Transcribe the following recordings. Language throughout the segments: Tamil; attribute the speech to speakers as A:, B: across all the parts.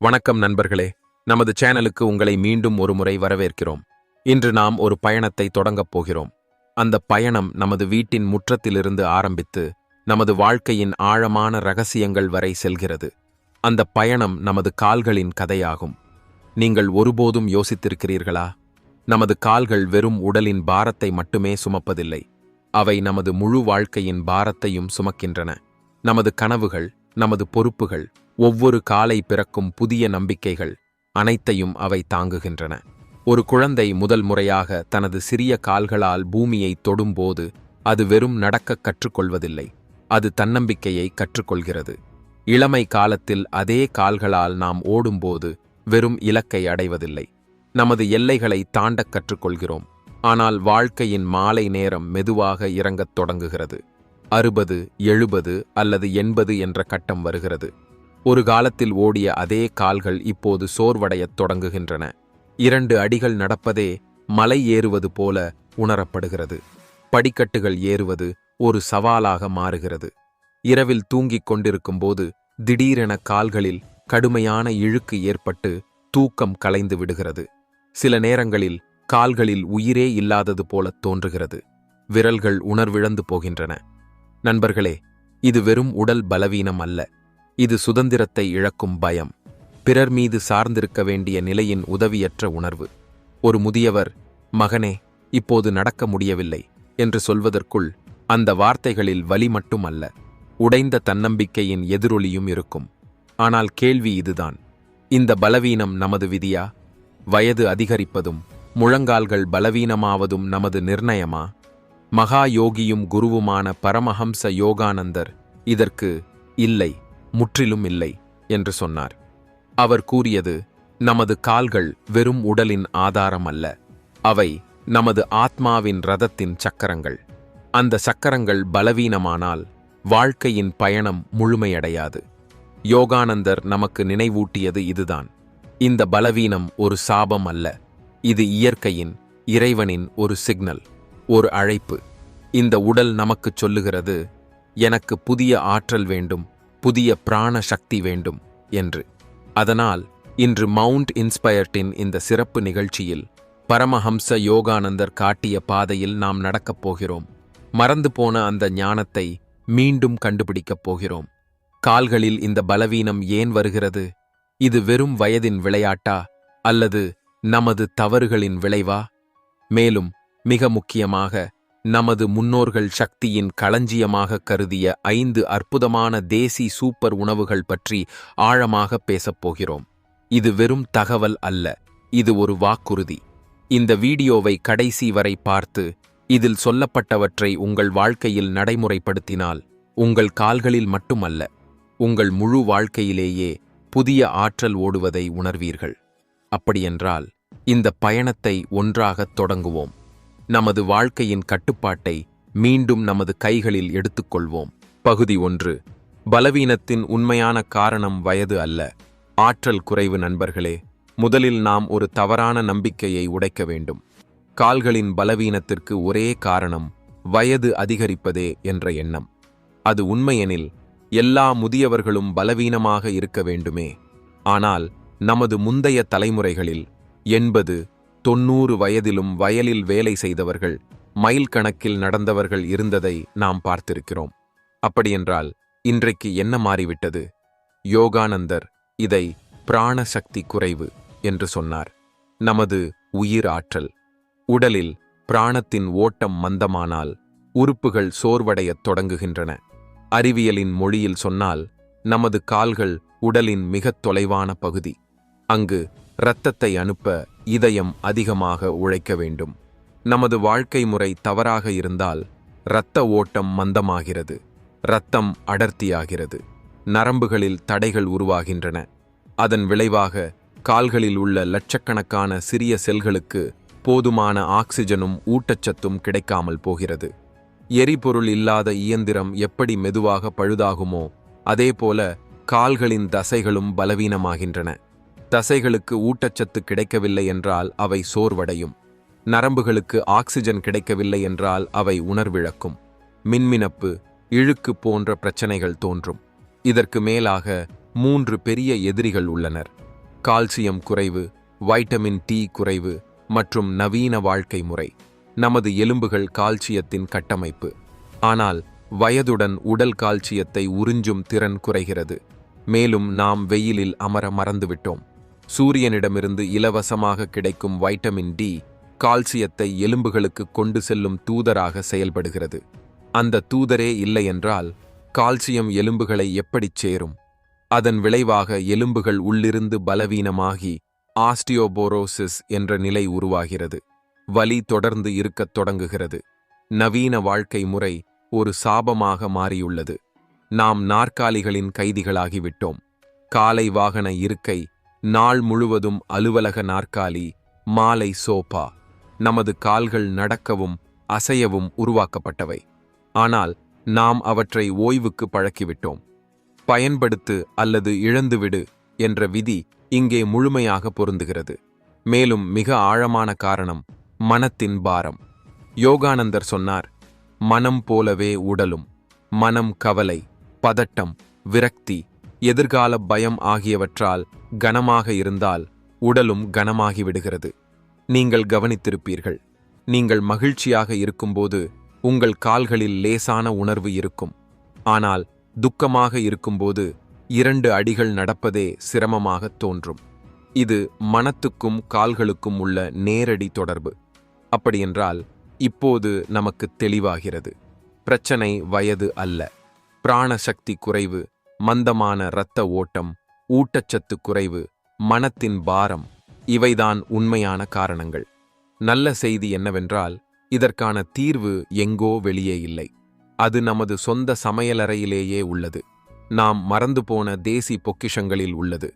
A: வணக்கம் நண்பர்களே. நமது சேனலுக்கு உங்களை மீண்டும் ஒரு முறை வரவேற்கிறோம். இன்று நாம் ஒரு பயணத்தை தொடங்கப் போகிறோம். அந்த பயணம் நமது வீட்டின் முற்றத்திலிருந்து ஆரம்பித்து நமது வாழ்க்கையின் ஆழமான ரகசியங்கள் வரை செல்கிறது. அந்த பயணம் நமது கால்களின் கதையாகும். நீங்கள் ஒருபோதும் யோசித்திருக்கிறீர்களா? நமது கால்கள் வெறும் உடலின் பாரத்தை மட்டுமே சுமப்பதில்லை. அவை நமது முழு வாழ்க்கையின் பாரத்தையும் சுமக்கின்றன. நமது கனவுகள் நமது பொறுப்புகள் ஒவ்வொரு காலை பிறக்கும் புதிய நம்பிக்கைகள் அனைத்தையும் அவை தாங்குகின்றன. ஒரு குழந்தை முதல் முறையாக தனது சிறிய கால்களால் பூமியை தொடும்போது அது வெறும் நடக்கக் கற்றுக்கொள்வதில்லை அது தன்னம்பிக்கையை கற்றுக்கொள்கிறது. இளமை காலத்தில் அதே கால்களால் நாம் ஓடும்போது வெறும் இலக்கை அடைவதில்லை. நமது எல்லைகளை தாண்டக் கற்றுக்கொள்கிறோம் ஆனால் வாழ்க்கையின் மாலை நேரம் மெதுவாக இறங்கத் தொடங்குகிறது. அறுபது எழுபது அல்லது எண்பது என்ற கட்டம் வருகிறது. ஒரு காலத்தில் ஓடிய அதே கால்கள் இப்போது சோர்வடையத் தொடங்குகின்றன. இரண்டு அடிகள் நடப்பதே மலை ஏறுவது போல உணரப்படுகிறது. படிக்கட்டுகள் ஏறுவது ஒரு சவாலாக மாறுகிறது. இரவில் தூங்கிக் கொண்டிருக்கும்போது திடீரென கால்களில் கடுமையான இழுக்கு ஏற்பட்டு தூக்கம் கலைந்து விடுகிறது. சில நேரங்களில் கால்களில் உயிரே இல்லாதது போல தோன்றுகிறது. விரல்கள் உணர்விழந்து போகின்றன. நண்பர்களே இது வெறும் உடல் பலவீனம் அல்ல. இது சுதந்திரத்தை இழக்கும் பயம். பிறர் மீது சார்ந்திருக்க வேண்டிய நிலையின் உதவியற்ற உணர்வு. ஒரு முதியவர் மகனே இப்போது நடக்க முடியவில்லை என்று சொல்வதற்குள் அந்த வார்த்தைகளில் வலி மட்டுமல்ல உடைந்த தன்னம்பிக்கையின் எதிரொலியும் இருக்கும். ஆனால் கேள்வி இதுதான். இந்த பலவீனம் நமது விதியா? வயது அதிகரிப்பதும் முழங்கால்கள் பலவீனமாவதும் நமது நிர்ணயமா? மகா யோகியும் குருவுமான பரமஹம்ச யோகானந்தர் இதற்கு இல்லை முற்றிலும் இல்லை என்று சொன்னார். அவர் கூறியது நமது கால்கள் வெறும் உடலின் ஆதாரம் அல்ல அவை நமது ஆத்மாவின் ரதத்தின் சக்கரங்கள். அந்த சக்கரங்கள் பலவீனமானால் வாழ்க்கையின் பயணம் முழுமையடையாது. யோகானந்தர் நமக்கு நினைவூட்டியது இதுதான். இந்த பலவீனம் ஒரு சாபம் அல்ல. இது இயற்கையின் இறைவனின் ஒரு சிக்னல் ஒரு அழைப்பு. இந்த உடல் நமக்குச் சொல்லுகிறது எனக்கு புதிய ஆற்றல் வேண்டும். புதிய பிராண சக்தி வேண்டும் என்று. அதனால் இன்று மவுண்ட் இன்ஸ்பயர்ட்டின் இந்த சிறப்பு நிகழ்ச்சியில் பரமஹம்ச யோகானந்தர் காட்டிய பாதையில் நாம் நடக்கப் போகிறோம். மறந்து போன அந்த ஞானத்தை மீண்டும் கண்டுபிடிக்கப் போகிறோம். கால்களில் இந்த பலவீனம் ஏன் வருகிறது? இது வெறும் வயதின் விளையாட்டா? அல்லது நமது தவறுகளின் விளைவா? மேலும் மிக முக்கியமாக நமது முன்னோர்கள் சக்தியின் களஞ்சியமாக கருதிய ஐந்து அற்புதமான தேசி சூப்பர் உணவுகள் பற்றி ஆழமாக பேசப் போகிறோம். இது வெறும் தகவல் அல்ல இது ஒரு வாக்குறுதி. இந்த வீடியோவை கடைசி வரை பார்த்து இதில் சொல்லப்பட்டவற்றை உங்கள் வாழ்க்கையில் நடைமுறைப்படுத்தினால் உங்கள் கால்களில் மட்டுமல்ல உங்கள் முழு வாழ்க்கையிலேயே புதிய ஆற்றல் ஓடுவதை உணர்வீர்கள். அப்படியென்றால் இந்த பயணத்தை ஒன்றாகத் தொடங்குவோம். நமது வாழ்க்கையின் கட்டுப்பாட்டை மீண்டும் நமது கைகளில் எடுத்துக்கொள்வோம். பகுதி ஒன்று. பலவீனத்தின் உண்மையான காரணம் வயது அல்ல. ஆற்றல் குறைவு நண்பர்களே முதலில் நாம் ஒரு தவறான நம்பிக்கையை உடைக்க வேண்டும். கால்களின் பலவீனத்திற்கு ஒரே காரணம் வயது அதிகரிப்பதே என்ற எண்ணம். அது உண்மையெனில் எல்லா முதியவர்களும் பலவீனமாக இருக்க வேண்டுமே. ஆனால் நமது முந்தைய தலைமுறைகளில் எண்பது தொன்னூறு வயதிலும் வயலில் வேலை செய்தவர்கள் மைல் கணக்கில் நடந்தவர்கள் இருந்ததை நாம் பார்த்திருக்கிறோம். அப்படியென்றால் இன்றைக்கு என்ன மாறிவிட்டது? யோகானந்தர் இதை பிராண சக்தி குறைவு என்று சொன்னார். நமது உயிர் ஆற்றல். உடலில் பிராணத்தின் ஓட்டம் மந்தமானால் உறுப்புகள் சோர்வடையத் தொடங்குகின்றன. அறிவியலின் மொழியில் சொன்னால் நமது கால்கள் உடலின் மிகத் தொலைவான பகுதி. அங்கு இரத்தத்தை அனுப்ப இதயம் அதிகமாக உழைக்க வேண்டும். நமது வாழ்க்கை முறை தவறாக இருந்தால் இரத்த ஓட்டம் மந்தமாகிறது. இரத்தம் அடர்த்தியாகிறது. நரம்புகளில் தடைகள் உருவாகின்றன. அதன் விளைவாக கால்களில் உள்ள லட்சக்கணக்கான சிறிய செல்களுக்கு போதுமான ஆக்சிஜனும் ஊட்டச்சத்தும் கிடைக்காமல் போகிறது. எரிபொருள் இல்லாத இயந்திரம் எப்படி மெதுவாக பழுதாகுமோ அதேபோல கால்களின் தசைகளும் பலவீனமாகின்றன. தசைகளுக்கு ஊட்டச்சத்து கிடைக்கவில்லை என்றால் அவை சோர்வடையும். நரம்புகளுக்கு ஆக்சிஜன் கிடைக்கவில்லை என்றால் அவை உணர்விழக்கும். மின்மினப்பு இழுக்கு போன்ற பிரச்சனைகள் தோன்றும். இதற்கு மேலாக மூன்று பெரிய எதிரிகள் உள்ளனர். கால்சியம் குறைவு வைட்டமின் டி குறைவு மற்றும் நவீன வாழ்க்கை முறை. நமது எலும்புகள் கால்சியத்தின் கட்டமைப்பு. ஆனால் வயதுடன் உடல் கால்சியத்தை உறிஞ்சும் திறன் குறைகிறது. மேலும் நாம் வெயிலில் அமர மறந்துவிட்டோம். சூரியனிடமிருந்து இலவசமாக கிடைக்கும் வைட்டமின் டி கால்சியத்தை எலும்புகளுக்கு கொண்டு செல்லும் தூதராக செயல்படுகிறது. அந்த தூதரே இல்லையென்றால் கால்சியம் எலும்புகளை எப்படிச் சேரும்? அதன் விளைவாக எலும்புகள் உள்ளிருந்து பலவீனமாகி ஆஸ்டியோபோரோசிஸ் என்ற நிலை உருவாகிறது. வலி தொடர்ந்து இருக்கத் தொடங்குகிறது. நவீன வாழ்க்கை முறை ஒரு சாபமாக மாறியுள்ளது. நாம் நாற்காலிகளின் கைதிகளாகிவிட்டோம். காலை வாகன இருக்கை நாள் முழுவதும் அலுவலக நாற்காலி மாலை சோபா நமது கால்கள் நடக்கவும் அசையவும் உருவாக்கப்பட்டவை. ஆனால் நாம் அவற்றை ஓய்வுக்கு பழக்கிவிட்டோம். பயன்படுத்து அல்லது இழந்துவிடு என்ற விதி இங்கே முழுமையாக பொருந்துகிறது. மேலும் மிக ஆழமான காரணம் மனத்தின் பாரம். யோகானந்தர் சொன்னார் மனம் போலவே உடலும் மனம் கவலை பதட்டம் விரக்தி எதிர்கால பயம் ஆகியவற்றால் கனமாக இருந்தால் உடலும் கனமாகி விடுகிறது. நீங்கள் கவனித்திருப்பீர்கள். நீங்கள் மகிழ்ச்சியாக இருக்கும்போது உங்கள் கால்களில் லேசான உணர்வு இருக்கும். ஆனால் துக்கமாக இருக்கும்போது இரண்டு அடிகள் நடப்பதே சிரமமாக தோன்றும். இது மனத்துக்கும் கால்களுக்கும் உள்ள நேரடி தொடர்பு. அப்படியென்றால் இப்போது நமக்கு தெளிவாகிறது. பிரச்சனை வயது அல்ல. பிராணசக்தி குறைவு மந்தமான இரத்த ஓட்டம் ஊட்டச்சத்து குறைவு மனத்தின் பாரம் இவைதான் உண்மையான காரணங்கள். நல்ல செய்தி என்னவென்றால் இதற்கான தீர்வு எங்கோ வெளியே இல்லை. அது நமது சொந்த சமையலறையிலேயே உள்ளது. நாம் மறந்து போன தேசி பொக்கிஷங்களில் உள்ளது.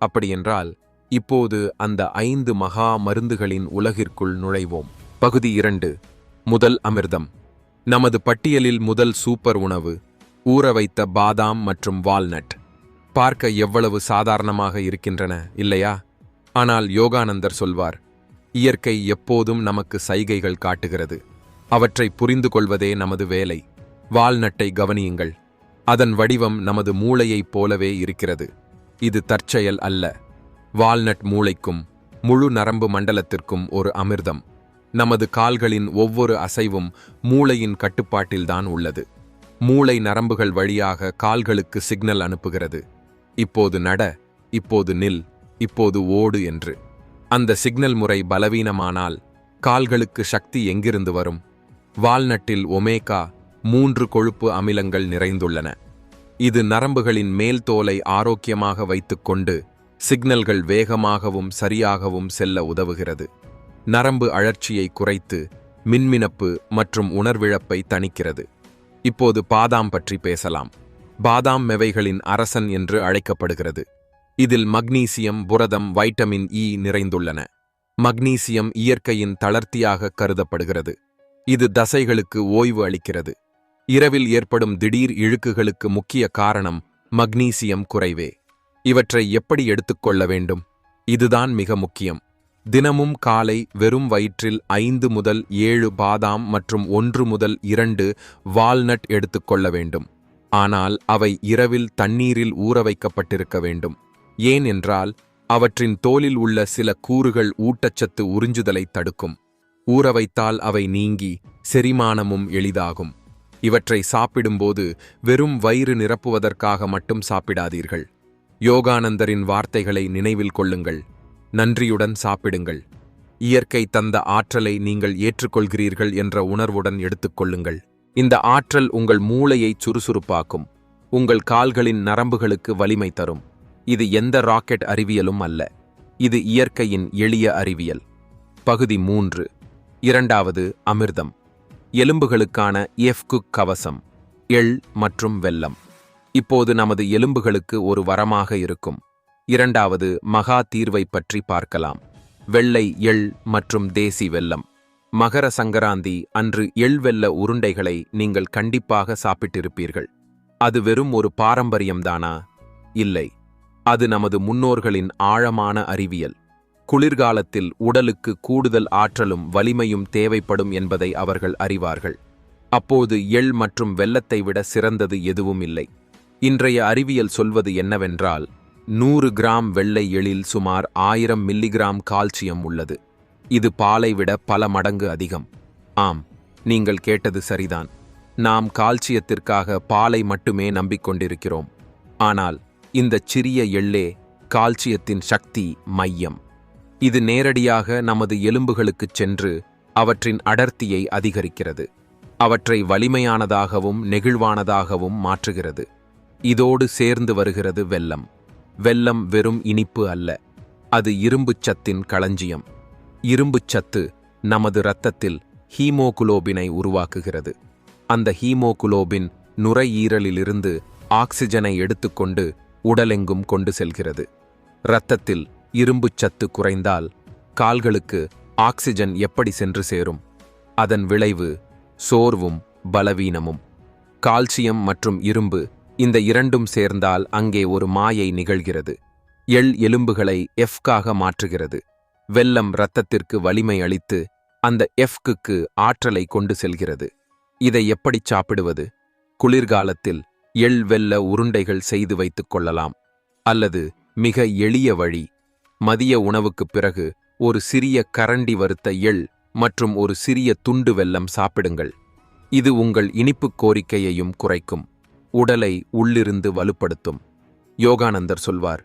A: அப்படியென்றால் இப்போது அந்த ஐந்து மகா மருந்துகளின் உலகிற்குள் நுழைவோம். பகுதி இரண்டு முதல் அமிர்தம். நமது பட்டியலில் முதல் சூப்பர் உணவு ஊற வைத்த பாதாம் மற்றும் வால்நட். பார்க்க எவ்வளவு சாதாரணமாக இருக்கின்றன இல்லையா? ஆனால் யோகானந்தர் சொல்வார் இயற்கை எப்போதும் நமக்கு சைகைகள் காட்டுகிறது. அவற்றை புரிந்து கொள்வதே நமது வேலை. வால்நட்டை கவனியுங்கள். அதன் வடிவம் நமது மூளையைப் போலவே இருக்கிறது. இது தற்செயல் அல்ல. வால்நட் மூளைக்கும் முழு நரம்பு மண்டலத்திற்கும் ஒரு அமிர்தம். நமது கால்களின் ஒவ்வொரு அசைவும் மூளையின் கட்டுப்பாட்டில்தான் உள்ளது. மூளை நரம்புகள் வழியாக கால்களுக்கு சிக்னல் அனுப்புகிறது. இப்போது நட இப்போது நில் இப்போது ஓடு என்று. அந்த சிக்னல் முறை பலவீனமானால் கால்களுக்கு சக்தி எங்கிருந்து வரும்? வால்நட்டில் ஒமேகா மூன்று கொழுப்பு அமிலங்கள் நிறைந்துள்ளன. இது நரம்புகளின் மேல் தோலை ஆரோக்கியமாக வைத்துக்கொண்டு சிக்னல்கள் வேகமாகவும் சரியாகவும் செல்ல உதவுகிறது. நரம்பு அழற்சியை குறைத்து மின்மினப்பு மற்றும் உணர்விழப்பை தணிக்கிறது. இப்போது பாதாம் பற்றி பேசலாம். பாதாம் மெவைகளின் அரசன் என்று அழைக்கப்படுகிறது. இதில் மக்னீசியம் புரதம் வைட்டமின் இ நிறைந்துள்ளன. மக்னீசியம் இயற்கையின் தளர்த்தியாக கருதப்படுகிறது. இது தசைகளுக்கு ஓய்வு அளிக்கிறது. இரவில் ஏற்படும் திடீர் இழுக்குகளுக்கு முக்கிய காரணம் மக்னீசியம் குறைவே. இவற்றை எப்படி எடுத்துக்கொள்ள வேண்டும்? இதுதான் மிக முக்கியம். தினமும் காலை வெறும் வயிற்றில் ஐந்து முதல் ஏழு பாதாம் மற்றும் ஒன்று முதல் இரண்டு வால்நட் எடுத்துக்கொள்ள வேண்டும். ஆனால் அவை இரவில் தண்ணீரில் ஊற வைக்கப்பட்டிருக்க வேண்டும். ஏனென்றால் அவற்றின் தோலில் உள்ள சில கூறுகள் ஊட்டச்சத்து உறிஞ்சுதலை தடுக்கும். ஊற வைத்தால் அவை நீங்கி செரிமானமும் எளிதாகும். இவற்றை சாப்பிடும்போது வெறும் வயிறு நிரப்புவதற்காக மட்டும் சாப்பிடாதீர்கள். யோகானந்தரின் வார்த்தைகளை நினைவில் கொள்ளுங்கள். நன்றியுடன் சாப்பிடுங்கள். இயற்கை தந்த ஆற்றலை நீங்கள் ஏற்றுக்கொள்கிறீர்கள் என்ற உணர்வுடன் எடுத்துக்கொள்ளுங்கள் இந்த ஆற்றல் உங்கள் மூளையை சுறுசுறுப்பாக்கும். உங்கள் கால்களின் நரம்புகளுக்கு வலிமை தரும். இது எந்த ராக்கெட் அறிவியலும் அல்ல. இது இயற்கையின் எளிய அறிவியல். பகுதி மூன்று. இரண்டாவது அமிர்தம். எலும்புகளுக்கான எஃப்குக் கவசம் எள் மற்றும் வெல்லம். இப்போது நமது எலும்புகளுக்கு ஒரு வரமாக இருக்கும். இரண்டாவது மகா தீர்வை பற்றி பார்க்கலாம். வெள்ளை எள் மற்றும் தேசி வெல்லம். மகர சங்கராந்தி அன்று எள்வெல்ல உருண்டைகளை நீங்கள் கண்டிப்பாக சாப்பிட்டிருப்பீர்கள். அது வெறும் ஒரு பாரம்பரியம்தானா? இல்லை. அது நமது முன்னோர்களின் ஆழமான அறிவியல். குளிர்காலத்தில் உடலுக்கு கூடுதல் ஆற்றலும் வலிமையும் தேவைப்படும் என்பதை அவர்கள் அறிவார்கள். அப்போது எள் மற்றும் வெள்ளத்தை விட சிறந்தது எதுவும் இல்லை. இன்றைய அறிவியல் சொல்வது என்னவென்றால் நூறு கிராம் வெள்ளை எழில் சுமார் ஆயிரம் மில்லிகிராம் கால்சியம் உள்ளது. இது பாலை விட பல மடங்கு அதிகம். ஆம் நீங்கள் கேட்டது சரிதான். நாம் கால்சியத்திற்காக பாலை மட்டுமே நம்பிக்கொண்டிருக்கிறோம் ஆனால் இந்த சிறிய எள்ளே கால்சியத்தின் சக்தி மையம். இது நேரடியாக நமது எலும்புகளுக்குச் சென்று அவற்றின் அடர்த்தியை அதிகரிக்கிறது. அவற்றை வலிமையானதாகவும் நெகிழ்வானதாகவும் மாற்றுகிறது. இதோடு சேர்ந்து வருகிறது வெல்லம். வெல்லம் வெறும் இனிப்பு அல்ல. அது இரும்புச் சத்தின் களஞ்சியம். இரும்புச் சத்து நமது இரத்தத்தில் ஹீமோகுளோபினை உருவாக்குகிறது. அந்த ஹீமோகுளோபின் நுரையீரலிலிருந்து ஆக்சிஜனை எடுத்துக்கொண்டு உடலெங்கும் கொண்டு செல்கிறது. இரத்தத்தில் இரும்புச் சத்து குறைந்தால் கால்களுக்கு ஆக்சிஜன் எப்படி சென்று சேரும்? அதன் விளைவு சோர்வும் பலவீனமும். கால்சியம் மற்றும் இரும்பு இந்த இரண்டும் சேர்ந்தால் அங்கே ஒரு மாயை நிகழ்கிறது. எள் எலும்புகளை எஃப்காக மாற்றுகிறது. வெல்லம் இரத்தத்திற்கு வலிமை அளித்து அந்த எஃப்குக்கு ஆற்றலை கொண்டு செல்கிறது. இதை எப்படி சாப்பிடுவது? குளிர்காலத்தில் எள் வெல்ல உருண்டைகள் செய்து வைத்துக் கொள்ளலாம். அல்லது மிக எளிய வழி மதிய உணவுக்குப் பிறகு ஒரு சிறிய கரண்டி வறுத்த எள் மற்றும் ஒரு சிறிய துண்டு வெல்லம் சாப்பிடுங்கள். இது உங்கள் இனிப்புக் கோரிக்கையையும் குறைக்கும். உடலை உள்ளிருந்து வலுப்படுத்தும். யோகானந்தர் சொல்வார்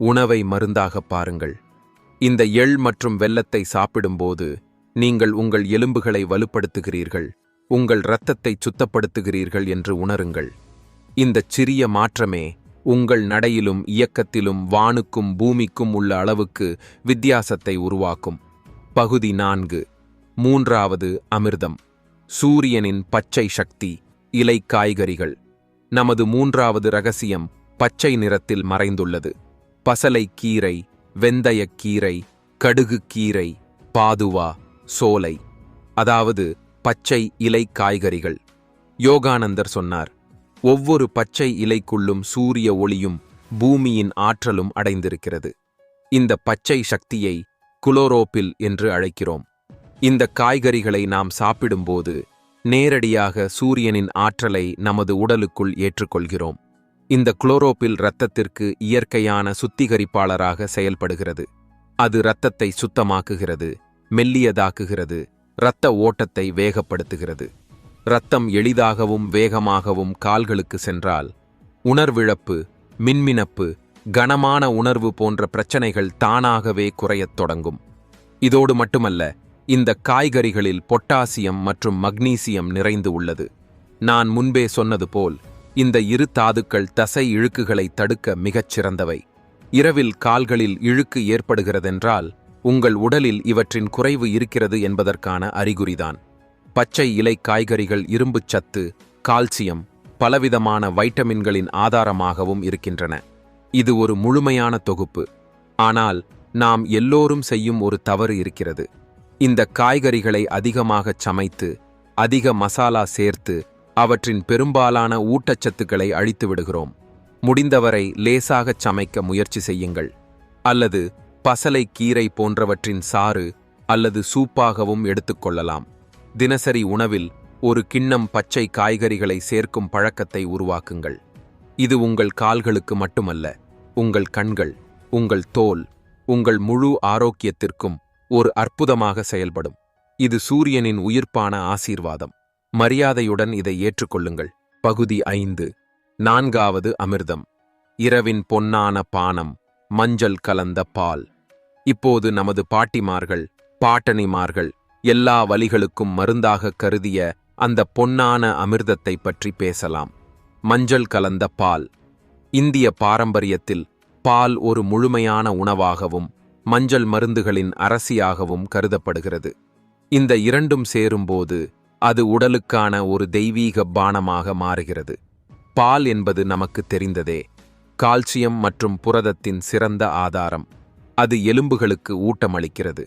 A: உணவை மருந்தாக பாருங்கள். இந்த எள் மற்றும் வெல்லத்தை சாப்பிடும்போது நீங்கள் உங்கள் எலும்புகளை வலுப்படுத்துகிறீர்கள் உங்கள் இரத்தத்தை சுத்தப்படுத்துகிறீர்கள் என்று உணருங்கள். இந்தச் சிறிய மாற்றமே உங்கள் நடையிலும் இயக்கத்திலும் வானுக்கும் பூமிக்கும் உள்ள அளவுக்கு வித்தியாசத்தை உருவாக்கும். பகுதி நான்கு. மூன்றாவது அமிர்தம். சூரியனின் பச்சை சக்தி இலை காய்கறிகள். நமது மூன்றாவது ரகசியம் பச்சை நிறத்தில் மறைந்துள்ளது. பசலை கீரை வெந்தயக் கீரை கடுகு கீரை பாதுவா சோலை அதாவது பச்சை இலை காய்கறிகள். யோகானந்தர் சொன்னார் ஒவ்வொரு பச்சை இலைக்குள்ளும் சூரிய ஒளியும் பூமியின் ஆற்றலும் அடைந்திருக்கிறது. இந்த பச்சை சக்தியை குளோரோபில் என்று அழைக்கிறோம். இந்த காய்கறிகளை நாம் சாப்பிடும்போது நேரடியாக சூரியனின் ஆற்றலை நமது உடலுக்குள் ஏற்றுக்கொள்கிறோம். இந்த குளோரோபில் இரத்தத்திற்கு இயற்கையான சுத்திகரிப்பாளராக செயல்படுகிறது. அது இரத்தத்தை சுத்தமாக்குகிறது மெல்லியதாக்குகிறது இரத்த ஓட்டத்தை வேகப்படுத்துகிறது. இரத்தம் எளிதாகவும் வேகமாகவும் கால்களுக்கு சென்றால் உணர்விழப்பு மின்மினப்பு கனமான உணர்வு போன்ற பிரச்சனைகள் தானாகவே குறையத் தொடங்கும். இதோடு மட்டுமல்ல இந்த காய்கறிகளில் பொட்டாசியம் மற்றும் மக்னீசியம் நிறைந்து உள்ளது. நான் முன்பே சொன்னது போல் இந்த இரு தாதுக்கள் தசை இழுக்குகளை தடுக்க மிகச் சிறந்தவை. இரவில் கால்களில் இழுக்கு ஏற்படுகிறதென்றால் உங்கள் உடலில் இவற்றின் குறைவு இருக்கிறது என்பதற்கான அறிகுறிதான். பச்சை இலை காய்கறிகள் இரும்புச் சத்து கால்சியம் பலவிதமான வைட்டமின்களின் ஆதாரமாகவும் இருக்கின்றன. இது ஒரு முழுமையான தொகுப்பு. ஆனால் நாம் எல்லோரும் செய்யும் ஒரு தவறு இருக்கிறது. இந்த காய்கறிகளை அதிகமாகச் சமைத்து அதிக மசாலா சேர்த்து அவற்றின் பெரும்பாலான ஊட்டச்சத்துக்களை அழித்து விடுகிறோம் முடிந்தவரை லேசாகச் சமைக்க முயற்சி செய்யுங்கள். அல்லது பசலை கீரை போன்றவற்றின் சாறு அல்லது சூப்பாகவும் எடுத்துக்கொள்ளலாம் தினசரி உணவில் ஒரு கிண்ணம் பச்சை காய்கறிகளை சேர்க்கும் பழக்கத்தை உருவாக்குங்கள். இது உங்கள் கால்களுக்கு மட்டுமல்ல உங்கள் கண்கள் உங்கள் தோல் உங்கள் முழு ஆரோக்கியத்திற்கும் ஒரு அற்புதமாக செயல்படும். இது சூரியனின் உயிர்ப்பான ஆசீர்வாதம். மரியாதையுடன் இதை ஏற்றுக்கொள்ளுங்கள். பகுதி ஐந்து. நான்காவது அமிர்தம். இரவின் பொன்னான பானம் மஞ்சள் கலந்த பால். இப்போது நமது பாட்டிமார்கள் பாட்டனிமார்கள் எல்லா வழிகளுக்கும் மருந்தாக கருதிய அந்த பொன்னான அமிர்தத்தை பற்றி பேசலாம். மஞ்சள் கலந்த பால். இந்திய பாரம்பரியத்தில் பால் ஒரு முழுமையான உணவாகவும் மஞ்சள் மருந்துகளின் அரசியாகவும் கருதப்படுகிறது. இந்த இரண்டும் சேரும்போது அது உடலுக்கான ஒரு தெய்வீக பானமாக மாறுகிறது. பால் என்பது நமக்கு தெரிந்ததே. கால்சியம் மற்றும் புரதத்தின் சிறந்த ஆதாரம். அது எலும்புகளுக்கு ஊட்டமளிக்கிறது.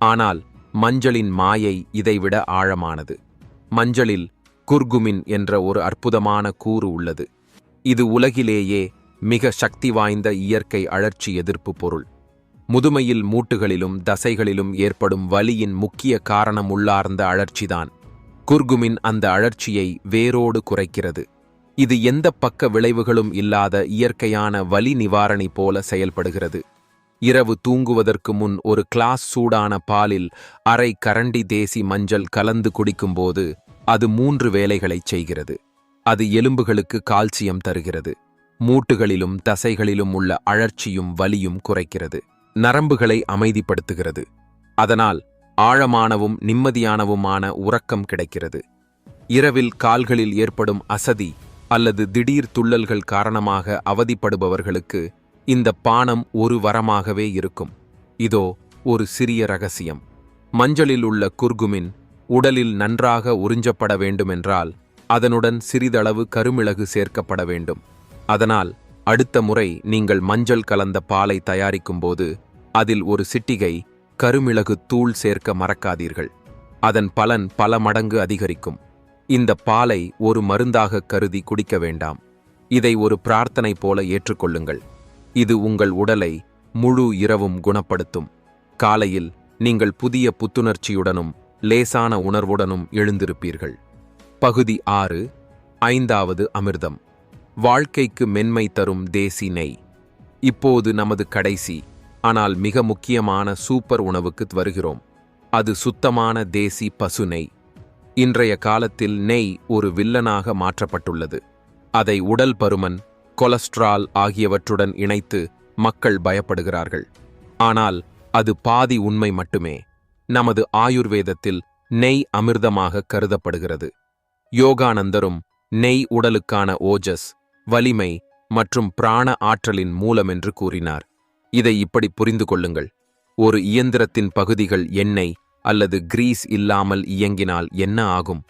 A: ஆனால் மஞ்சளின் மாயை இதைவிட ஆழமானது. மஞ்சளில் குர்குமின் என்ற ஒரு அற்புதமான கூறு உள்ளது. இது உலகிலேயே மிக சக்தி வாய்ந்த இயற்கை அழற்சி எதிர்ப்பு பொருள். முதுமையில் மூட்டுகளிலும் தசைகளிலும் ஏற்படும் வலியின் முக்கிய காரணம் உள்ளார்ந்த அழற்சிதான். குர்குமின் அந்த அழற்சியை வேரோடு குறைக்கிறது. இது எந்த பக்க விளைவுகளும் இல்லாத இயற்கையான வலி நிவாரணி போல செயல்படுகிறது. இரவு தூங்குவதற்கு முன் ஒரு கிளாஸ் சூடான பாலில் அரை கரண்டி தேசி மஞ்சள் கலந்து குடிக்கும்போது அது மூன்று வேலைகளைச் செய்கிறது. அது எலும்புகளுக்கு கால்சியம் தருகிறது. மூட்டுகளிலும் தசைகளிலும் உள்ள அழற்சியும் வலியும் குறைக்கிறது. நரம்புகளை அமைதிப்படுத்துகிறது. அதனால் ஆழமானவும் நிம்மதியானவுமான உறக்கம் கிடைக்கிறது. இரவில் கால்களில் ஏற்படும் அசதி அல்லது திடீர் துள்ளல்கள் காரணமாக அவதிப்படுபவர்களுக்கு இந்த பானம் ஒரு வரமாகவே இருக்கும். இதோ ஒரு சிறிய ரகசியம். மஞ்சளில் உள்ள குர்குமின் உடலில் நன்றாக உறிஞ்சப்பட வேண்டுமென்றால் அதனுடன் சிறிதளவு கருமிளகு சேர்க்கப்பட வேண்டும். அதனால் அடுத்த முறை நீங்கள் மஞ்சள் கலந்த பாலை தயாரிக்கும்போது அதில் ஒரு சிட்டிகை கருமிளகு தூள் சேர்க்க மறக்காதீர்கள். அதன் பலன் பல மடங்கு அதிகரிக்கும். இந்த பாலை ஒரு மருந்தாக கருதி குடிக்க வேண்டாம். இதை ஒரு பிரார்த்தனை போல ஏற்றுக்கொள்ளுங்கள். இது உங்கள் உடலை முழு இரவும் குணப்படுத்தும். காலையில் நீங்கள் புதிய புத்துணர்ச்சியுடனும் லேசான உணர்வுடனும் எழுந்திருப்பீர்கள். பகுதி ஆறு ஐந்தாவது அமிர்தம். வாழ்க்கைக்கு மென்மை தரும் தேசி நெய். இப்போது நமது கடைசி ஆனால் மிக முக்கியமான சூப்பர் உணவுக்கு வருகிறோம். அது சுத்தமான தேசி பசு நெய். இன்றைய காலத்தில் நெய் ஒரு வில்லனாக மாற்றப்பட்டுள்ளது. அதை உடல் பருமன் கொலஸ்ட்ரால் ஆகியவற்றுடன் இணைத்து மக்கள் பயப்படுகிறார்கள். ஆனால் அது பாதி உண்மை மட்டுமே. நமது ஆயுர்வேதத்தில் நெய் அமிர்தமாக கருதப்படுகிறது. யோகானந்தரும் நெய் உடலுக்கான ஓஜஸ் வலிமை மற்றும் பிராண ஆற்றலின் மூலம் என்று கூறினார். இதை இப்படி புரிந்து கொள்ளுங்கள் ஒரு இயந்திரத்தின் பகுதிகள் எண்ணெய் அல்லது கிரீஸ் இல்லாமல் இயங்கினால் என்ன ஆகும்?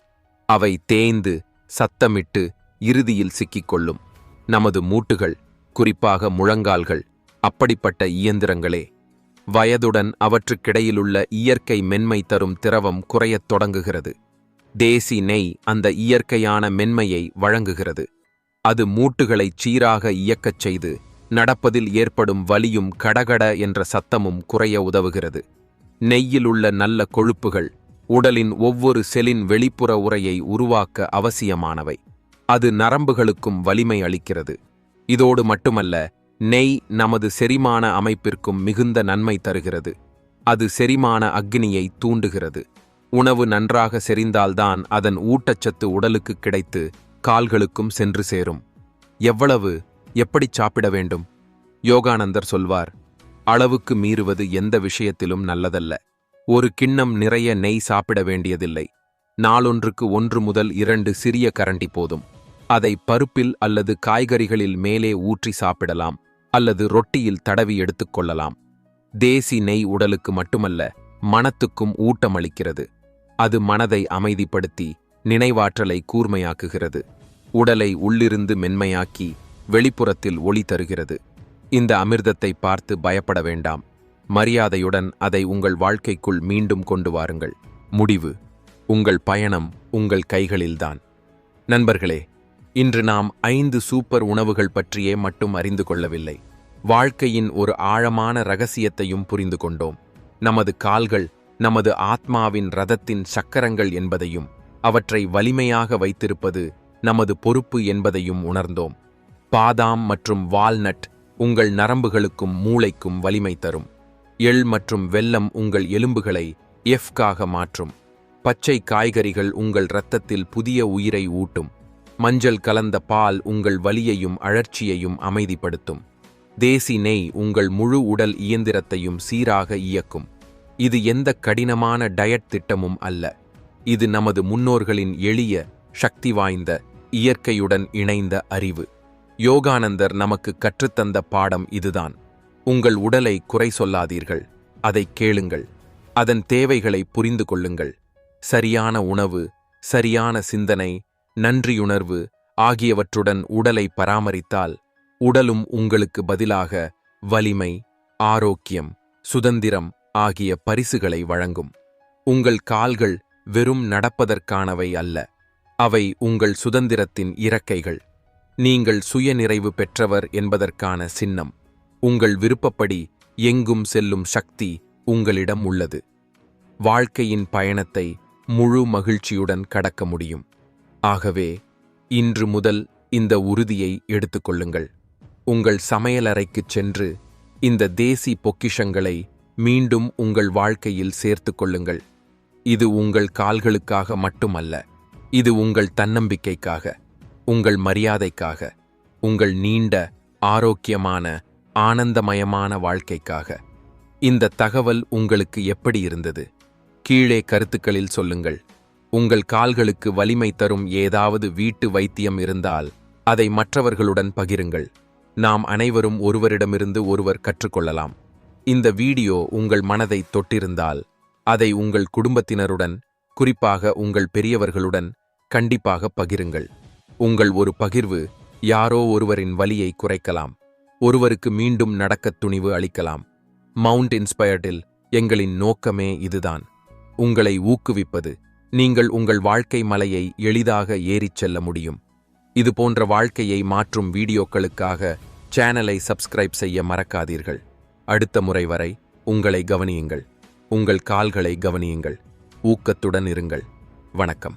A: அவை தேய்ந்து சத்தமிட்டு இறுதியில் சிக்கிக்கொள்ளும். நமது மூட்டுகள் குறிப்பாக முழங்கால்கள் அப்படிப்பட்ட இயந்திரங்களே. வயதுடன் அவற்றுக்கிடையிலுள்ள இயற்கை மென்மை தரும் திரவம் குறையத் தொடங்குகிறது. தேசி நெய் அந்த இயற்கையான மென்மையை வழங்குகிறது. அது மூட்டுகளைச் சீராக இயக்கச் செய்து நடப்பதில் ஏற்படும் வலியும் கடகட என்ற சத்தமும் குறைய உதவுகிறது. நெய்யில் உள்ள நல்ல கொழுப்புகள் உடலின் ஒவ்வொரு செலின் வெளிப்புற உரையை உருவாக்க அவசியமானவை. அது நரம்புகளுக்கும் வலிமை அளிக்கிறது. இதோடு மட்டுமல்ல நெய் நமது செரிமான அமைப்பிற்கும் மிகுந்த நன்மை தருகிறது. அது செரிமான அக்னியை தூண்டுகிறது. உணவு நன்றாக செறிந்தால்தான் அதன் ஊட்டச்சத்து உடலுக்கு கிடைத்து கால்களுக்கும் சென்று சேரும். எவ்வளவு எப்படி சாப்பிட வேண்டும்? யோகானந்தர் சொல்வார் அளவுக்கு மீறுவது எந்த விஷயத்திலும் நல்லதல்ல. ஒரு கிண்ணம் நிறைய நெய் சாப்பிட வேண்டியதில்லை. நாளொன்றுக்கு ஒன்று முதல் இரண்டு சிறிய கரண்டி போதும். அதை பருப்பில் அல்லது காய்கறிகளில் மேலே ஊற்றி சாப்பிடலாம் அல்லது ரொட்டியில் தடவி எடுத்துக்கொள்ளலாம் தேசி நெய் உடலுக்கு மட்டுமல்ல மனத்துக்கும் ஊட்டமளிக்கிறது. அது மனதை அமைதிப்படுத்தி நினைவாற்றலை கூர்மையாக்குகிறது. உடலை உள்ளிருந்து மென்மையாக்கி வெளிப்புறத்தில் ஒளி தருகிறது. இந்த அமிர்தத்தை பார்த்து பயப்பட வேண்டாம். மரியாதையுடன் அதை உங்கள் வாழ்க்கைக்குள் மீண்டும் கொண்டு வாருங்கள். முடிவு. உங்கள் பயணம் உங்கள் கைகளில்தான். நண்பர்களே இன்று நாம் ஐந்து சூப்பர் உணவுகள் பற்றியே மட்டும் அறிந்து கொள்ளவில்லை. வாழ்க்கையின் ஒரு ஆழமான ரகசியத்தையும் புரிந்து கொண்டோம். நமது கால்கள் நமது ஆத்மாவின் ரதத்தின் சக்கரங்கள் என்பதையும் அவற்றை வலிமையாக வைத்திருப்பது நமது பொறுப்பு என்பதையும் உணர்ந்தோம். பாதாம் மற்றும் வால்நட் உங்கள் நரம்புகளுக்கும் மூளைக்கும் வலிமை தரும். எள் மற்றும் வெல்லம் உங்கள் எலும்புகளை எஃப்காக மாற்றும். பச்சை காய்கறிகள் உங்கள் இரத்தத்தில் புதிய உயிரை ஊட்டும். மஞ்சள் கலந்த பால் உங்கள் வலியையும் அழற்சியையும் அமைதிப்படுத்தும். தேசி நெய் உங்கள் முழு உடல் இயந்திரத்தையும் சீராக இயக்கும். இது எந்த கடினமான டயட் திட்டமும் அல்ல. இது நமது முன்னோர்களின் எளிய சக்தி வாய்ந்த இயற்கையுடன் இணைந்த அறிவு. யோகானந்தர் நமக்கு கற்றுத்தந்த பாடம் இதுதான். உங்கள் உடலை குறை சொல்லாதீர்கள். அதை கேளுங்கள். அதன் தேவைகளை புரிந்து கொள்ளுங்கள். சரியான உணவு சரியான சிந்தனை நன்றியுணர்வு ஆகியவற்றுடன் உடலை பராமரித்தால் உடலும் உங்களுக்கு பதிலாக வலிமை ஆரோக்கியம் சுதந்திரம் ஆகிய பரிசுகளை வழங்கும். உங்கள் கால்கள் வெறும் நடப்பதற்கானவை அல்ல. அவை உங்கள் சுதந்திரத்தின் இறக்கைகள். நீங்கள் சுயநிறைவு பெற்றவர் என்பதற்கான சின்னம். உங்கள் விருப்பப்படி எங்கும் செல்லும் சக்தி உங்களிடம் உள்ளது. வாழ்க்கையின் பயணத்தை முழு மகிழ்ச்சியுடன் கடக்க முடியும். ஆகவே இன்று முதல் இந்த உறுதியை எடுத்துக்கொள்ளுங்கள். உங்கள் சமையலறைக்குச் சென்று இந்த தேசி பொக்கிஷங்களை மீண்டும் உங்கள் வாழ்க்கையில் சேர்த்துக்கொள்ளுங்கள் இது உங்கள் கால்களுக்காக மட்டுமல்ல இது உங்கள் தன்னம்பிக்கைக்காக. உங்கள் மரியாதைக்காக உங்கள் நீண்ட ஆரோக்கியமான ஆனந்தமயமான வாழ்க்கைக்காக. இந்த தகவல் உங்களுக்கு எப்படி இருந்தது? கீழே கருத்துக்களில் சொல்லுங்கள். உங்கள் கால்களுக்கு வலிமை தரும் ஏதாவது வீட்டு வைத்தியம் இருந்தால் அதை மற்றவர்களுடன் பகிருங்கள். நாம் அனைவரும் ஒருவரிடமிருந்து ஒருவர் கற்றுக்கொள்ளலாம். இந்த வீடியோ உங்கள் மனதை தொட்டிருந்தால் அதை உங்கள் குடும்பத்தினருடன் குறிப்பாக உங்கள் பெரியவர்களுடன் கண்டிப்பாக பகிருங்கள். உங்கள் ஒரு பகிர்வு யாரோ ஒருவரின் வலியை குறைக்கலாம். ஒருவருக்கு மீண்டும் நடக்கத் துணிவு அளிக்கலாம். மவுண்ட் இன்ஸ்பயர்டில் எங்களின் நோக்கமே இதுதான். உங்களை ஊக்குவிப்பது நீங்கள் உங்கள் வாழ்க்கை மலையை எளிதாக ஏறிச் செல்ல முடியும். இது போன்ற வாழ்க்கையை மாற்றும் வீடியோக்களுக்காக சேனலை சப்ஸ்கிரைப் செய்ய மறக்காதீர்கள். அடுத்த முறை வரை உங்களை கவனியுங்கள். உங்கள் கால்களை கவனியுங்கள். ஊக்கத்துடன் இருங்கள். வணக்கம்.